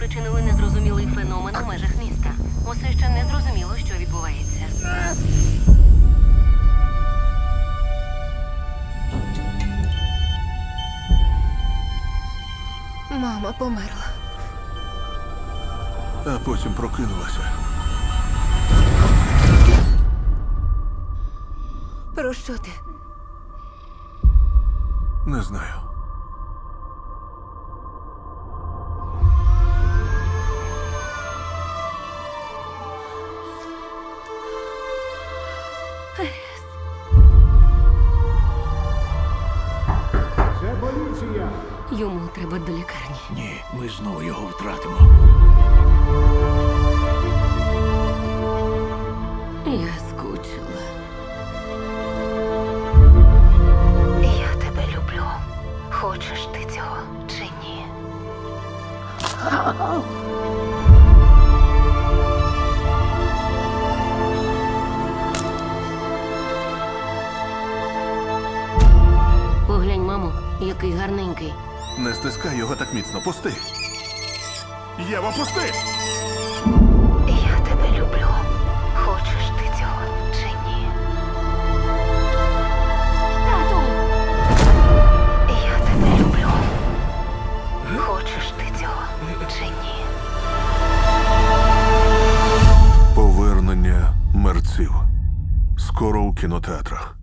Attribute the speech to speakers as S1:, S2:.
S1: спричинили незрозумілий феномен у межах міста. Усе ще не зрозуміло, що відбувається.
S2: Мама померла.
S3: а потім прокинулася.
S2: Про що ти?
S3: Не знаю.
S4: Це поліція.
S1: Йому треба до лікарні.
S5: Ні, ми знову його втратимо.
S1: Я скучила.
S2: Я тебе люблю. Хочеш ти цього чи ні?
S1: Поглянь, який гарненький.
S3: Не стискай його так міцно. Пусти. Єва, пусти!
S2: Я тебе люблю. Хочеш ти цього чи ні?
S1: Тату!
S2: Я тебе люблю. Хочеш ти цього чи ні?
S3: Повернення мерців. Скоро у кінотеатрах.